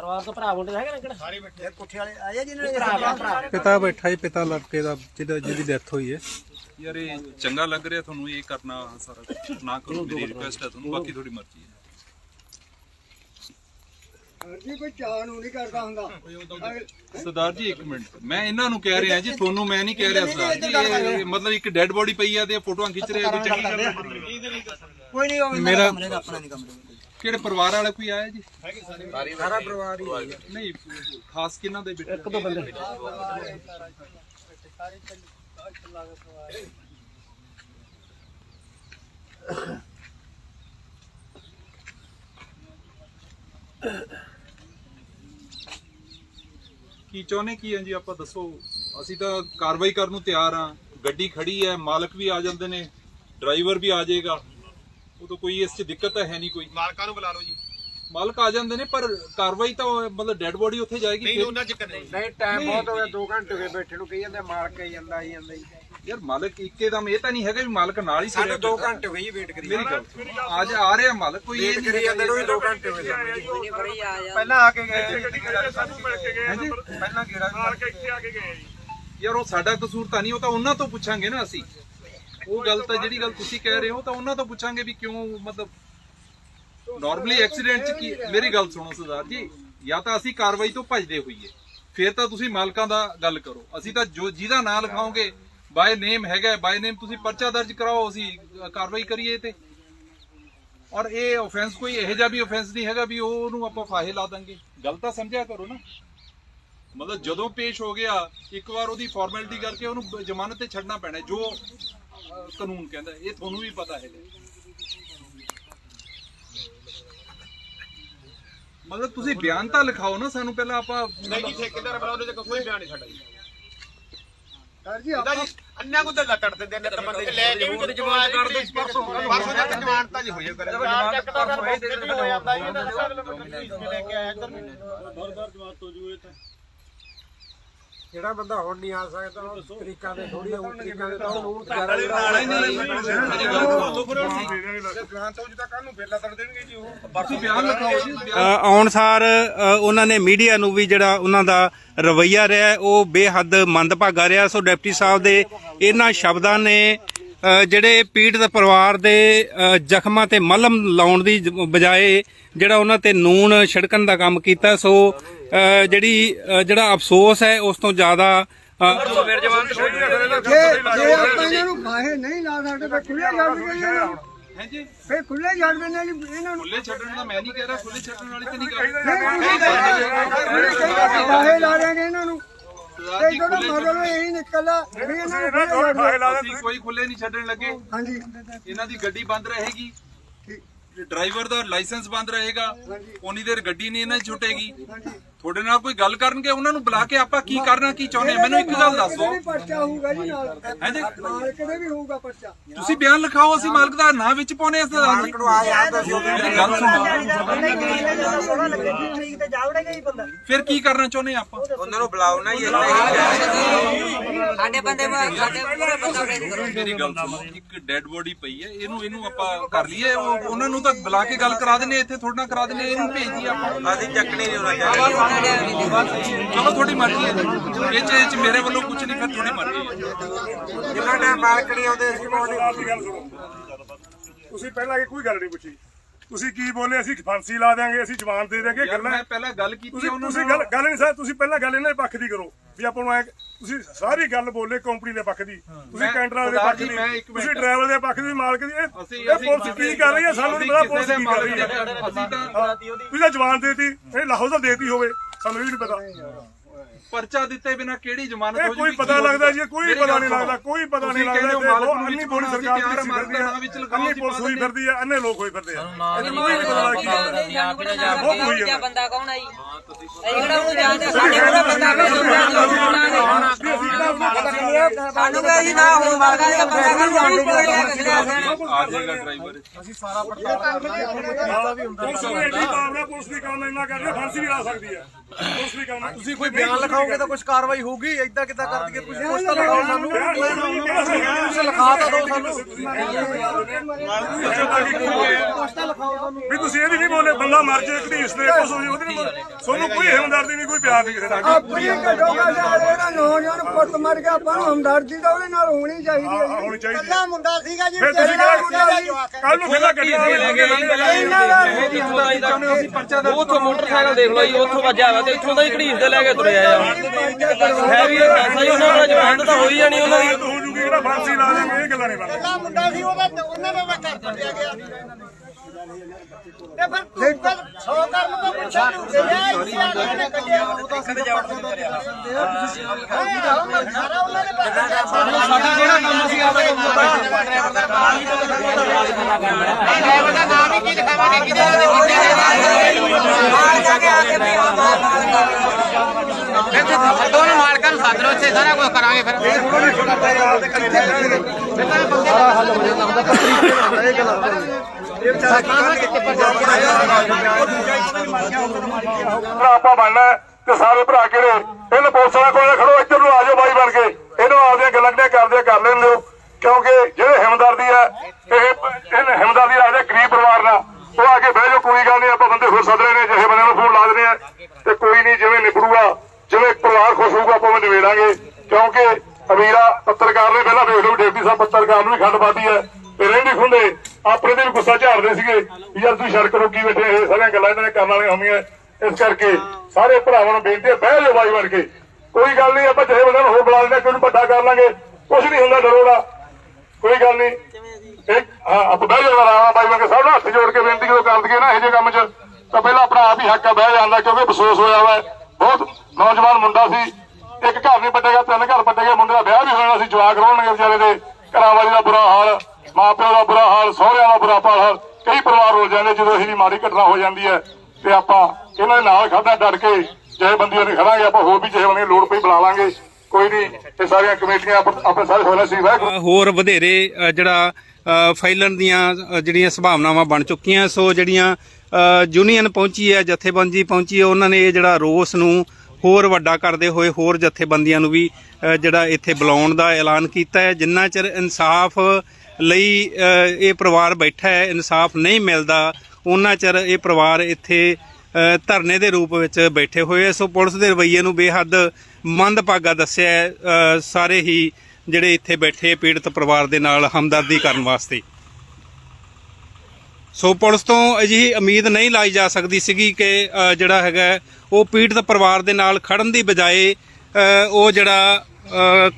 ਪਰਿਵਾਰ ਤੋਂ ਭਰਾ ਮੁੰਡੇ ਹੈਗੇ ਨਾ ਕਿਹੜਾ? ਇਹ ਪੁੱਠੇ ਵਾਲੇ ਆਏ ਜਿਹਨਾਂ ਨੇ ਪਿਤਾ ਬੈਠਾ ਹੀ ਪਿਤਾ ਲੜਕੇ ਦਾ ਜਿਹਦਾ ਜਿਹਦੀ ਡੈਥ ਹੋਈ ਹੈ। ਯਾਰ ਇਹ ਚੰਗਾ ਲੱਗ ਰਿਹਾ ਤੁਹਾਨੂੰ ਇਹ ਕਰਨਾ ਸਾਰਾ। ਕੁਛ। ਨਾ ਕਰੋ ਮੇਰੀ ਰਿਕੁਐਸਟ ਹੈ ਤੁਹਾਨੂੰ ਬਾਕੀ ਤੁਹਾਡੀ ਮਰਜ਼ੀ ਹੈ। ਜੀ ਕੋਈ ਚਾਹ ਨੂੰ ਨਹੀਂ ਕਰਦਾ ਹੁੰਦਾ। ਸਰਦਾਰ ਜੀ ਇੱਕ ਮਿੰਟ। ਮੈਂ ਇਹਨਾਂ ਨੂੰ ਕਹਿ ਰਿਹਾ ਜੀ ਤੁਹਾਨੂੰ ਮੈਂ ਨਹੀਂ ਕਹਿ ਰਿਹਾ ਸਰਦਾਰ ਜੀ। ਇਹ ਮਤਲਬ ਇੱਕ ਡੈੱਡ ਬੋਡੀ ਪਈ ਆ ਤੇ ਇਹ ਫੋਟੋਆਂ ਖਿੱਚ ਰਹੇ ਆ ਕੋਈ ਚੰਗੀ ਗੱਲ ਹੈ ਕੋਈ ਨਹੀਂ ਉਹ ਮੇਰਾ- ਆਪਣਾ ਨਹੀਂ ਕਮਰੇ ਦਾ। ਕਿਹੜੇ ਪਰਿਵਾਰ ਵਾਲਾ ਕੋਈ ਆਇਆ ਜੀ? ਸਾਰਾ ਪਰਿਵਾਰ ਹੀ ਨਹੀਂ ਖਾਸ ਕਿਹਨਾਂ ਦੇ ਬੇਟੇ? ਇੱਕ ਦੋ ਬੰਦੇ। ਕੀ ਚਾਹੁੰਦੇ ਕੀ ਹੈ ਜੀ? ਆਪਾਂ ਦੱਸੋ। ਅਸੀਂ ਤਾਂ ਕਾਰਵਾਈ ਕਰਨ ਨੂੰ ਤਿਆਰ ਆ। ਗੱਡੀ ਖੜੀ ਹੈ ਮਾਲਕ ਵੀ ਆ ਜਾਂਦੇ ਨੇ ਡਰਾਈਵਰ ਵੀ ਆ ਜਾਏਗਾ। ਤਾਂ ਕੋਈ ਇਸ 'ਚ ਦਿੱਕਤ ਤਾਂ ਹੈ ਨਹੀਂ ਕੋਈ। ਮਾਲਕਾਂ ਨੂੰ ਬੁਲਾ ਲਓ ਜੀ। ਮਾਲਕ ਆ ਜਾਂਦੇ ਨੇ ਪਰ ਕਾਰਵਾਈ ਤਾਂ ਮਤਲਬ ਡੈੱਡ ਬੋਡੀ ਉੱਥੇ ਜਾਏਗੀ ਨਹੀਂ ਉਹਨਾਂ ਚੱਕਰ ਨਹੀਂ। ਨਹੀਂ ਟਾਈਮ ਬਹੁਤ ਹੋ ਗਿਆ 2 ਘੰਟੇ ਹੋ ਗਏ ਬੈਠੇ ਨੂੰ ਕਹੀ ਜਾਂਦੇ ਮਾਰ ਕੇ ਜਾਂਦਾ ਹੀ ਜਾਂਦਾ ਹੀ ਯਾਰ ਮਾਲਕ ਇੱਕੇਦਮ ਇਹ ਤਾਂ ਨਹੀਂ ਹੈਗਾ ਵੀ ਮਾਲਕ ਨਾਲ ਹੀ ਤੁਰਿਆ 2 ਫਿਰਦਾ। ਘੰਟੇ ਹੋ ਗਏ ਵੇਟ ਕਰੀ ਮੇਰੀ ਗੱਲ। ਅੱਜ ਆ ਰਿਹਾ ਮਾਲਕ ਕੋਈ ਇਹ ਨਹੀਂ ਕਰੀ ਜਾਂਦੇ ਨੂੰ 2 ਘੰਟੇ ਹੋ ਗਏ। ਪਹਿਲਾਂ ਆ ਕੇ ਗਏ ਪਹਿਲਾਂ ਕਿਹੜਾ ਯਾਰ ਉਹ ਸਾਡਾ ਕਸੂਰ ਤਾਂ ਨਹੀਂ ਉਹ ਤਾਂ ਉਹਨਾਂ ਤੋਂ ਪੁੱਛਾਂਗੇ ਨਾ ਅਸੀਂ। ਉਹ ਗੱਲ ਤਾਂ ਜਿਹੜੀ ਗੱਲ ਤੁਸੀਂ ਕਹਿ ਰਹੇ ਹੋ ਤਾਂ ਉਹਨਾਂ ਤੋਂ ਪੁੱਛਾਂਗੇ ਵੀ ਕਿਉਂ, ਮਤਲਬ ਨਾਰਮਲੀ ਐਕਸੀਡੈਂਟ ਚ ਕੀ ਮੇਰੀ ਗੱਲ ਸੁਣੋ ਸਰਦਾਰ ਜੀ, ਜਾਂ ਤਾਂ ਅਸੀਂ ਕਾਰਵਾਈ ਤੋਂ ਭੱਜਦੇ ਹੋਈਏ, ਫਿਰ ਤਾਂ ਤੁਸੀਂ ਮਾਲਕਾਂ ਦਾ ਗੱਲ ਕਰੋ। ਅਸੀਂ ਤਾਂ ਜੋ ਜਿਹਦਾ ਨਾਂ ਲਿਖਾਓਗੇ ਬਾਏ ਨੇਮ ਹੈਗਾ ਬਾਏ ਨੇਮ ਤੁਸੀਂ ਪਰਚਾ ਦਰਜ ਕਰਾਓ, ਅਸੀਂ ਕਾਰਵਾਈ ਕਰੀਏ ਤੇ। ਔਰ ਇਹ ਆਫੈਂਸ ਕੋਈ ਇਹੋ ਜਿਹਾ ਵੀ ਆਫੈਂਸ ਨਹੀਂ ਹੈਗਾ ਵੀ ਉਹ ਉਹਨੂੰ ਆਪਾਂ ਫਾਹੇ ਲਾ ਦਾਂਗੇ। ਗੱਲ ਤਾਂ ਸਮਝਿਆ ਕਰੋ ਨਾ। ਮਤਲਬ ਜਦੋਂ ਪੇਸ਼ ਹੋ ਗਿਆ, ਇੱਕ ਵਾਰ ਉਹਦੀ ਫਾਰਮੈਲਿਟੀ ਕਰਕੇ ਉਹਨੂੰ ਜ਼ਮਾਨਤ ਤੇ ਛੱਡਣਾ ਪੈਣਾ, ਜੋ ਕਾਨੂੰਨ ਕਹਿੰਦਾ। ਇਹ ਤੁਹਾਨੂੰ ਵੀ ਪਤਾ ਹੈ ਮਤਲਬ ਤੁਸੀਂ ਬਿਆਨ ਤਾਂ ਲਿਖਾਓ ਨਾ ਸਾਨੂੰ ਪਹਿਲਾਂ ਆਪਾਂ ਨਹੀਂ ਜੀ ਠੇਕੇਦਾਰ ਬੁਲਾਓ ਉਹਦੇ ਚ ਕੋਈ ਬਿਆਨ ਨਹੀਂ ਸਾਡਾ ਜੀ। ਸਰ ਜੀ ਜੀ ਅੰਨਿਆਂ ਕੋ ਦੱਲਾ ਕੱਟ ਦਿੰਦੇ ਨੇ ਤਮੰਦੇ ਲੈ ਕੇ ਵੀ ਤੇ ਜਵਾਨ ਕਰ ਦੋ ਪਰਸੋਂ ਪਰਸੋਂ ਤੱਕ ਜਵਾਨ ਤਾਂ ਜੀ ਹੋਈ ਹੈ ਕਰੇ ਜਵਾਨ ਚੱਕ ਤਾਂ ਫਿਰ ਮੌਕੇ ਤੇ ਹੋ। ਜਾਂਦਾ ਜੀ ਇਹਨਾਂ ਦਾ ਲੈ ਕੇ ਆਇਆ ਇੱਧਰ। ਜਿਹੜਾ ਬੰਦਾ ਹੁਣ ਨਹੀਂ ਆ ਸਕਦਾ ਉਹ ਤਰੀਕਾਂ ਦੇ ਥੋੜੀ ਉਹ ਤਰੀਕਾਂ ਦੇ ਤਾਂ ਉਹਨੂੰ ਵਿਚਾਰਾ ਨਹੀਂ ਨਹੀਂ ਮੇਰੀ ਗੱਲ ਸੁਣੋ ਜਵਾਨ ਤੋਂ ਜਿੱਦਾਂ ਕੱਲ ਨੂੰ ਫੇਲਾ ਤੜ ਦੇਣਗੇ ਜੀ ਉਹ ਤੁਸੀਂ ਬਿਆਨ ਲਿਖਾਓ ਜੀ ਬਿਆਨ ਅ, ਆਉਣ ਸਾਰ ਉਹਨਾਂ ਨੇ ਮੀਡੀਆ ਨੂੰ ਵੀ ਜਿਹੜਾ ਉਹਨਾਂ ਦਾ ਰਵੱਈਆ ਰਿਹਾ ਹੈ, ਉਹ ਬੇਹੱਦ ਮੰਦਭਾਗਾ ਰਿਹਾ। ਸੋ ਡਿਪਟੀ ਸਾਹਿਬ ਦੇ ਇਹਨਾਂ ਸ਼ਬਦਾਂ ਨੇ ਜਿਹੜੇ ਪੀੜਤ ਪਰਿਵਾਰ ਦੇ ਜ਼ਖਮਾਂ ਤੇ ਮਲਮ ਲਾਉਣ ਦੀ ਬਜਾਏ ਜਿਹੜਾ ਉਹਨਾਂ ਤੇ ਨੂਨ ਛਿੜਕਣ ਦਾ ਕੰਮ ਕੀਤਾ ਸੋ ਜਿਹੜੀ ਜਿਹੜਾ ਅਫਸੋਸ ਹੈ ਉਸ ਤੋਂ ਜ਼ਿਆਦਾ ਜੇ ਜੇ ਆਪਾਂ ਇਹਨਾਂ ਨੂੰ ਫਾਹੇ ਨਹੀਂ ਲਾ ਸਕਦੇ ਤਾਂ ਖੁੱਲੇ ਛੱਡ ਦਿੰਦੇ ਇਹਨਾਂ। ਨੂੰ ਹੈ ਜੀ ਫੇ ਖੁੱਲੇ ਛੱਡ ਦਿੰਦੇ ਨੇ ਇਹਨਾਂ ਨੂੰ। ਖੁੱਲੇ ਛੱਡਣ ਦਾ ਮੈਂ ਨਹੀਂ ਕਹਿ ਰਿਹਾ ਖੁੱਲੇ ਛੱਡਣ ਵਾਲੀ ਤਾਂ ਨਹੀਂ ਤੁਸੀਂ ਕਹਿੰਦੇ ਫਾਹੇ ਲਾ ਦੇਣਗੇ ਇਹਨਾਂ ਨੂੰ। ਸਰਦਾਰ ਤੇ ਜੀ ਜਿਹੜਾ ਖੁੱਲੇ ਮਤਲਬ ਇਹੀ ਨਿਕਲਦਾ ਵੀ ਇਹਨਾਂ ਨੂੰ ਖੁੱਲੇ ਛੱਡ ਦਿਓ। ਅਸੀਂ ਕੋਈ ਖੁੱਲੇ ਨਹੀਂ ਛੱਡਣ ਲੱਗੇ। ਹਾਂਜੀ। ਇਹਨਾਂ ਦੀ ਗੱਡੀ ਬੰਦ ਰਹੇਗੀ। ਡਰਾਈਵਰ ਦਾ ਲਾਇਸੈਂਸ ਬੰਦ ਰਹੇਗਾ। ਉਨੀ ਦੇਰ ਗੱਡੀ ਨਹੀਂ ਇਹਨਾਂ ਦੀ ਛੁੱਟੇਗੀ। ਤੁਹਾਡੇ ਨਾਲ ਕੋਈ ਗੱਲ ਕਰਨਗੇ? ਉਹਨਾਂ ਨੂੰ ਬੁਲਾ ਕੇ ਆਪਾਂ ਕੀ ਕਰਨਾ ਕੀ ਚਾਹੁੰਦੇ ਆ? ਮੈਨੂੰ ਇੱਕ ਗੱਲ ਦੱਸੋ। ਵੀ ਪਰਚਾ ਹੋਊਗਾ ਜੀ ਨਾਲ ਹਾਂਜੀ ਮਾਲਕ ਦੇ ਵੀ ਹੋਊਗਾ ਪਰਚਾ। ਤੁਸੀਂ ਬਿਆਨ ਲਿਖਾਓ ਅਸੀਂ ਮਾਲਕ ਦਾ ਨਾਂ ਵਿੱਚ ਜੀ ਮੇਰੀ ਗੱਲ ਸੁਣੋ। ਫਿਰ ਕੀ ਕਰਨਾ ਚਾਹੁੰਦੇ ਆ ਆਪਾਂ? ਉਹਨਾਂ ਨੂੰ ਬੁਲਾਓ ਨਾ ਸਾਡੇ ਬੰਦੇ ਸਾਡੇ ਪੂਰੇ ਬੰਦਾ ਮੇਰੀ ਗੱਲ ਸੁਣੋ ਇੱਕ ਡੈੱਡ ਬੋਡੀ ਪਈ ਹੈ ਇਹਨੂੰ ਇਹਨੂੰ ਆਪਾਂ ਕਰ ਲਈਏ ਉਹ ਉਹਨਾਂ ਨੂੰ ਤਾਂ ਬੁਲਾ ਕੇ ਗੱਲ ਕਰਾ ਦਿੰਨੇ ਇੱਥੇ ਨਾਲ ਕਰਾ ਦਿੰਨੇ ਇਹਨੂੰ ਭੇਜ ਦਈਏ ਆਪਾਂ। ਅਸੀਂ ਚੱਕਣੀ ਨਹੀਂ ਉਹਨਾਂ ਚਲੋ ਤੁਹਾਡੀ ਮਰਜ਼ੀ ਹੈ ਜੀ। ਇਹ ਚ ਇਹ ਚ ਮੇਰੇ ਵੱਲੋਂ ਕੁਝ ਨਹੀਂ, ਫਿਰ ਤੁਹਾਡੀ ਮਰਜ਼ੀ ਹੈ ਜਿੰਨਾ ਟਾਈਮ ਮਾਲਕ ਨਹੀਂ ਆਉਂਦੇ, ਅਸੀਂ ਪਾਉਂਦੇ ਤੁਸੀਂ ਪਹਿਲਾਂ ਇਹ ਕੋਈ ਗੱਲ ਨਹੀਂ ਪੁੱਛੀ ਤੁਸੀਂ ਕੀ ਬੋਲੇ ਅਸੀਂ ਫਾਂਸੀ ਲਾ ਦਿਆਂਗੇ ਅਸੀਂ ਜਵਾਨ ਦੇ ਯਾਰ ਗੱਲਾਂ ਮੈਂ ਪਹਿਲਾਂ ਗੱਲ ਕੀਤੀ ਉਹਨਾਂ ਤੁਸੀਂ ਗੱਲ ਗੱਲ ਨਹੀਂ ਸਰ ਤੁਸੀਂ ਪਹਿਲਾਂ ਗੱਲ ਇਹਨਾਂ ਦੇ ਪੱਖ ਦੀ ਕਰੋ ਵੀ ਆਪਾਂ ਨੂੰ ਐ ਤੁਸੀਂ ਸਾਰੀ ਗੱਲ ਬੋਲੇ ਕੰਪਨੀ ਦੇ ਪੱਖ ਦੀ। ਤੁਸੀਂ ਕੈਂਟਰਾਂ ਦੇ ਪੱਖ ਦੀ ਤੁਸੀਂ ਡਰਾਈਵਰ ਦੇ ਪੱਖ ਦੀ ਮਾਲਕ ਦੀ ਇਹ ਪੁਲਿਸ ਕੀ ਕਰ ਰਹੀ ਹੈ? ਸਾਨੂੰ ਨਹੀਂ ਪਤਾ ਪੁਲਿਸ ਕੀ ਕਰ ਰਹੀ ਹੈ। ਅਸੀਂ ਤਾਂ ਤੁਸੀਂ ਤਾਂ ਜਵਾਨ ਦੇਤੀ ਇਹ ਲਾਹੌਰ ਦਾ ਦੇਤੀ ਹੋਵੇ ਸਾਨੂੰ ਇਹ ਵੀ ਨਹੀਂ ਪਤਾ। ਪਰਚਾ ਦਿੱਤੇ ਬਿਨਾ ਕਿਹੜੀ ਜ਼ਮਾਨਤ ਹੋ ਇਹ ਜੂਗੀ? ਕੋਈ ਪਤਾ ਲੱਗਦਾ ਜੀ ਕੋਈ ਪਤਾ ਨਹੀਂ। ਲੱਗਦਾ ਕੋਈ ਪਤਾ ਨਹੀਂ ਲੱਗਦਾ ਹੋ ਨੂੰ ਅੰਨੀ ਬੋਲੀ ਸਰਕਾਰ ਦੀ ਮਾਲਕ ਦਾ ਨਾਂ ਵਿੱਚ ਲਗਾਓ, ਅੰਨੀ ਪੁਲਿਸ ਹੋਈ ਫਿਰਦੀ ਹੈ ਅੰਨੇ ਲੋਕ ਹੋਈ ਫਿਰਦੇ ਆ। ਸਾਨੂੰ ਕੋਈ ਪਤਾ ਬੰਦਾ ਕੌਣ ਆਈ ਇਹ ਜਿਹੜਾ ਉਹਨੂੰ ਜਾਣਦੇ ਸਾਡੇ ਪੂਰਾ ਬੰਦਾ ਸਾਨੂੰ ਕੋਈ ਅਸੀਂ ਨਾ ਹੁਣ ਮਾਲਕਾਂ ਦਾ ਬੰਦਾ ਜਾਣਦੇ ਆ? ਜਾਏਗਾ ਡਰਾਈਵਰ ਪੁਲਿਸ ਨੂੰ ਐਡੀ ਪਾਵਰ ਹੈ ਪੁਲਿਸ ਦੀ ਕੰਮ ਇੰਨਾ ਕਰ ਰਹੀ ਹੈ ਫਾਂਸੀ ਵੀ ਲਾ ਸਕਦੀ ਹੈ ਪੁਲਿਸ ਦੀ ਕੰਮ ਤੁਸੀਂ ਕੋਈ ਬਿਆਨ ਲਿਖਾਓਗੇ ਤਾਂ ਕੁਝ ਕਾਰਵਾਈ ਹੋਊਗੀ ਏਦਾਂ ਕਿੱਦਾਂ ਕਰ ਦਈਏ ਤੁਸੀਂ ਕੁਝ ਤਾਂ ਲਿਖਾਓ ਸਾਨੂੰ ਕੁਝ ਲਿਖਾ ਤਾਂ ਦਿਓ ਸਾਨੂੰ ਵੀ ਤੁਸੀਂ ਇਹ ਵੀ ਨਹੀਂ ਬੋਲੇ ਬੰਦਾ ਮਰ ਜੇ ਘੜੀਸ ਦੇ ਜੇ ਉਹਦੇ ਨਾਲ ਤੁਹਾਨੂੰ ਕੋਈ ਹਮਦਰਦੀ ਨਹੀਂ ਕੋਈ ਪਿਆਰ ਨਹੀਂ ਕਿਸੇ ਨਾਲ ਆਪਣੀ ਘਟੋ ਘਟ ਇਹਦਾ ਨੌਜਵਾਨ ਪੁੱਤ ਮਰ ਗਿਆ ਆਪਾਂ ਨੂੰ ਹਮਦਰਦੀ ਤਾਂ ਉਹਦੇ ਨਾਲ ਹੋਣੀ ਚਾਹੀਦੀ ਹੈ ਹੋਣੀ ਚਾਹੀਦੀ। ਕੱਲਾ ਮੁੰਡਾ ਸੀਗਾ ਜੀ ਫਿਰ ਤੁਸੀਂ ਕੱਲ ਨੂੰ ਫਿਰ ਗੱਡੀ ਲੈ ਕੇ ਦਾ ਉੱਥੋਂ ਮੋਟਰਸਾਈਕਲ ਦੇਖ ਲਓ ਜੀ ਉੱਥੋਂ ਵੱਜਿਆ ਵਾ ਤੇ ਇੱਥੋਂ ਦਾ ਹੀ ਘੜੀਸ ਦੇ ਲੈ ਕੇ ਤੁਰਿਆ ਆ। ਹੈ ਵੀ ਇਹ ਪੈਸਾ ਹੀ ਉਹਨਾਂ ਦਾ ਜਵਾਨ ਤਾਂ ਹੋਈ ਜਾਣੀ ਉਹਨਾਂ ਦੀ। ਹੋ ਜੂਗੀ ਜਿਹੜਾ ਫਾਂਸੀ ਲਾ ਦੇਣਗੇ ਇਹ ਗੱਲਾਂ ਨਹੀਂ ਬਣਦੀਆਂ। ਮੁੰਡਾ ਸੀ ਉਹਦਾ ਉਹਨਾਂ ਦਾ ਘਰ ਕੱਟਿਆ ਗਿਆ। ਤੇ ਫਿਰ ਤੂੰ ਗੱਲ 100 ਕਰਨ ਤੋਂ ਪੁੱਛਿਆ ਨੂੰ ਗਿਆ ਇੱਥੇ ਆ ਕੇ ਉਹਨੇ ਕੱਢਿਆ ਉਹ ਤਾਂ ਸਿੱਧਾ ਪੜਦੇ ਤੋਂ ਰਿਹਾ ਸਾਰਾ ਉਹਨਾਂ ਨੇ ਪੜਦਾ ਸਾਡਾ ਜਿਹੜਾ ਕੰਮ ਸੀ ਆਪਦਾ ਡਰਾਈਵਰ ਦਾ ਨਾਮ ਹੀ ਡਰਾਈਵਰ ਦਾ ਨਾਮ ਹੀ ਕੀ ਲਿਖਾਵਾਂਗੇ ਕਿਹਦੇ ਦੇ ਮਾਰ ਜਾ ਕੇ ਆ ਕੇ ਵੀ ਮਾਰ ਦੋਨੋਂ ਮਾਲਕਾਂ ਨੂੰ ਸੱਦ ਲਓ ਇੱਥੇ ਸਾਰਾ ਕੁਝ ਕਰਾਂਗੇ ਫਿਰ ਭਰਾ ਆਪਾਂ ਬਣਨਾ ਤੇ ਸਾਰੇ ਭਰਾ ਕਿਹੜੇ? ਇਹਨਾਂ ਪੁਲਿਸ ਕੋਲ ਖੜੋ, ਇੱਧਰ ਨੂੰ ਆ ਬਾਈ ਬਣ ਕੇ। ਇਹਨੂੰ ਆਪਦੀਆਂ ਗੱਲਾਂ ਕਿਹੜੀਆਂ ਕਰਦੇ ਕਰ ਲੈਣ ਦਿਓ ਕਿਉਂਕਿ ਜਿਹੜੇ ਹਿਮਦਰਦੀ ਆ, ਇਹ ਇਹਨੇ ਹਿਮਦਰਦੀ ਰੱਖਦੇ ਗਰੀਬ ਪਰਿਵਾਰ ਨਾਲ। ਉਹ ਆ ਕੇ ਬਹਿ ਜਾਓ, ਕੋਈ ਗੱਲ ਨਹੀਂ, ਆਪਾਂ ਬੰਦੇ ਹੋਰ ਸੱਦ ਰਹੇ ਨੇ ਜਿਹੇ ਬੰਦੇ ਨੂੰ ਫੋਨ ਲਾ ਦਿੰਦੇ ਆ। ਤੇ ਕੋਈ ਨਹੀਂ, ਜਿਵੇਂ ਨਿਬੜੂਗਾ, ਜਿਵੇਂ ਪਰਿਵਾਰ ਖੁਸ਼ ਹੋਊਗਾ, ਆਪਾਂ ਉਹ ਨਿਬੇੜਾਂਗੇ। ਕਿਉਂਕਿ ਅਮੀਰਾ ਪੱਤਰਕਾਰ ਨੇ ਪਹਿਲਾਂ ਵੇਖ ਲਓ, ਡਿਪਟੀ ਸਾਹਿਬ ਪੱਤਰਕਾਰ ਨੂੰ ਵੀ ਖੰਡ ਪਾਤੀ ਹੈ ਤੇ ਰਹਿੰਦੀ ਖੁੰਦੇ। ਆਪਣੇ ਤੇ ਵੀ ਗੁੱਸਾ ਝਾੜਦੇ ਸੀਗੇ ਯਾਰ ਤੁਸੀਂ ਸੜਕ ਰੋਕੀ ਬੈਠੇ ਇਹ ਸਾਰੀਆਂ ਗੱਲਾਂ ਇਹਨਾਂ ਨੇ ਕਰਨ ਵਾਲੀਆਂ ਹੋਣੀਆਂ। ਇਸ ਕਰਕੇ ਸਾਰੇ ਭਰਾਵਾਂ ਨੂੰ ਬੇਨਤੀ ਹੈ ਬਹਿ ਜਾਓ ਬਾਈ ਬਣ ਕੇ। ਕੋਈ ਗੱਲ ਨਹੀਂ ਆਪਾਂ ਜਿਹੇ ਬੰਦੇ ਨੂੰ ਹੋਰ ਬੁਲਾ ਲੈਂਦੇ ਕੋਈ ਵੱਡਾ ਕਰ ਲਾਂਗੇ। ਕੁਝ ਨਹੀਂ ਹੁੰਦਾ ਡਰੋੜਾ ਕੋਈ ਗੱਲ ਨਹੀਂ। ਇੱਕ ਹਾਂ ਆਪਾਂ ਬਹਿ ਜਾਓ ਆਰਾਮ ਬਾਈ ਬਣ ਕੇ ਸਭ ਨੂੰ ਹੱਥ ਜੋੜ ਕੇ ਬੇਨਤੀ ਜਦੋਂ ਕਰ ਦਈਏ ਨਾ ਇਹੋ ਜਿਹੇ ਕੰਮ 'ਚ ਤਾਂ ਪਹਿਲਾਂ ਆਪਣਾ ਆਪ ਹੀ ਹੱਕ ਆ ਬਹਿ ਜਾਂਦਾ ਕਿਉਂਕਿ ਅਫਸੋਸ ਹੋਇਆ ਵਾ। ਬਹੁਤ ਨੌਜਵਾਨ ਮੁੰਡਾ ਸੀ। ਇੱਕ ਘਰ ਨਹੀਂ ਪੱਟੇਗਾ ਤਿੰਨ ਘਰ ਪੱਟੇਗੇ ਮੁੰਡੇ ਦਾ ਵਿਆਹ ਵੀ ਹੋਣਾ ਸੀ ਜਵਾਕ ਰੋਣਗੇ ਵਿਚਾਰੇ ਦੇ। ਘਰਾਂ ਵਾਲੀ ਦਾ ਬੁਰਾ ਹਾਲ। ਮਾਪਿਆਂ ਦਾ ਬੁਰਾ ਹਾਲ, ਸਹੁਰਿਆਂ ਦਾ ਬੁਰਾ ਹਾਲ, ਕਈ ਪਰਿਵਾਰ ਰੁਲ ਜਾਂਦੇ ਜਦੋਂ ਇਹੀ ਮਾੜੀ ਘਟਨਾ ਹੋ ਜਾਂਦੀ ਹੈ ਤੇ ਆਪਾਂ ਇਹਨਾਂ ਦੇ ਨਾਲ ਖੜਨਾ ਡਟ ਕੇ ਜਿਹੇ ਬੰਦੀਆਂ ਨੇ ਖੜਾਂਗੇ ਆਪਾਂ ਹੋਰ ਵੀ ਜਿਹੇ ਬੰਦੇ ਲੋੜ ਪਈ ਬੁਲਾ ਲਾਂਗੇ। ਕੋਈ ਨਹੀਂ, ਇਹ ਸਾਰੀਆਂ ਕਮੇਟੀਆਂ ਆਪਣੇ ਸਾਰੇ ਹੋਣਾ ਸੀ ਹੋਰ ਵਧੇਰੇ ਜਿਹੜਾ ਫੈਲਣ ਦੀਆਂ ਜਿਹੜੀਆਂ ਸੰਭਾਵਨਾਵਾਂ ਬਣ ਚੁੱਕੀਆਂ, ਸੋ ਜਿਹੜੀਆਂ ਯੂਨੀਅਨ ਪਹੁੰਚੀ ਹੈ, ਜਥੇਬੰਦੀ ਪਹੁੰਚੀ ਹੈ, ਉਹਨਾਂ ਨੇ ਇਹ ਜਿਹੜਾ ਰੋਸ ਨੂੰ ਹੋਰ ਵੱਡਾ ਕਰਦੇ ਹੋਏ ਹੋਰ ਜਥੇਬੰਦੀਆਂ ਨੂੰ ਵੀ ਜਿਹੜਾ ਇੱਥੇ ਬੁਲਾਉਣ ਦਾ ਐਲਾਨ ਕੀਤਾ ਹੈ। ਜਿੰਨਾ ਚਿਰ ਇਨਸਾਫ ਲਈ ਇਹ ਪਰਿਵਾਰ ਬੈਠਾ ਹੈ, ਇਨਸਾਫ ਨਹੀਂ ਮਿਲਦਾ ਉਹਨਾਂ ਚਿਰ ਇਹ ਪਰਿਵਾਰ ਇੱਥੇ ਧਰਨੇ ਦੇ ਰੂਪ ਵਿੱਚ ਬੈਠੇ ਹੋਏ ਆ। ਸੋ ਪੁਲਿਸ ਦੇ ਰਵੱਈਏ ਨੂੰ ਬੇਹੱਦ ਮੰਦਭਾਗਾ ਦੱਸਿਆ ਸਾਰੇ ਹੀ ਜਿਹੜੇ ਇੱਥੇ ਬੈਠੇ ਪੀੜਤ ਪਰਿਵਾਰ ਦੇ ਨਾਲ ਹਮਦਰਦੀ ਕਰਨ ਵਾਸਤੇ ਸੋ ਪੁਲਿਸ ਤੋਂ ਅਜਿਹੀ ਉਮੀਦ ਨਹੀਂ ਲਾਈ ਜਾ ਸਕਦੀ ਸੀਗੀ ਕਿ ਜਿਹੜਾ ਹੈਗਾ ਉਹ ਪੀੜਤ ਪਰਿਵਾਰ ਦੇ ਨਾਲ ਖੜਨ ਦੀ ਬਜਾਏ ਉਹ ਜਿਹੜਾ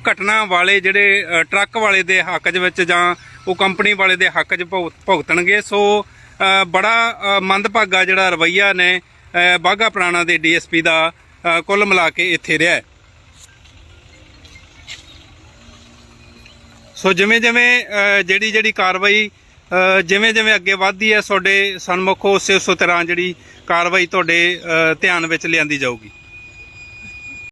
ਘਟਨਾ ਵਾਲੇ ਜਿਹੜੇ ਟਰੱਕ ਵਾਲੇ ਦੇ ਹੱਕ ਦੇ ਵਿੱਚ ਜਾਂ ਉਹ ਕੰਪਨੀ ਵਾਲੇ ਦੇ ਹੱਕ 'ਚ ਭੁਗ- ਭੁਗਤਣਗੇ। ਸੋ ਬੜਾ ਮੰਦਭਾਗਾ ਜਿਹੜਾ ਰਵਈਆ ਨੇ ਅ, ਬਾਘਾ ਪੁਰਾਣਾ ਦੇ ਡੀਐਸਪੀ ਦਾ ਕੁੱਲ ਮਿਲਾ ਕੇ ਇੱਥੇ ਰਿਹਾ ਸੋ ਜਿਵੇਂ ਜਿਵੇਂ ਜਿਹੜੀ ਜਿਹੜੀ ਕਾਰਵਾਈ ਜਿਵੇਂ ਜਿਵੇਂ ਅੱਗੇ ਵਧਦੀ ਹੈ ਤੁਹਾਡੇ ਸਨਮੁਖ ਉਸੇ ਉਸੇ ਤਰ੍ਹਾਂ ਜਿਹੜੀ ਕਾਰਵਾਈ ਤੁਹਾਡੇ ਧਿਆਨ ਵਿੱਚ ਲਿਆਂਦੀ ਜਾਊਗੀ।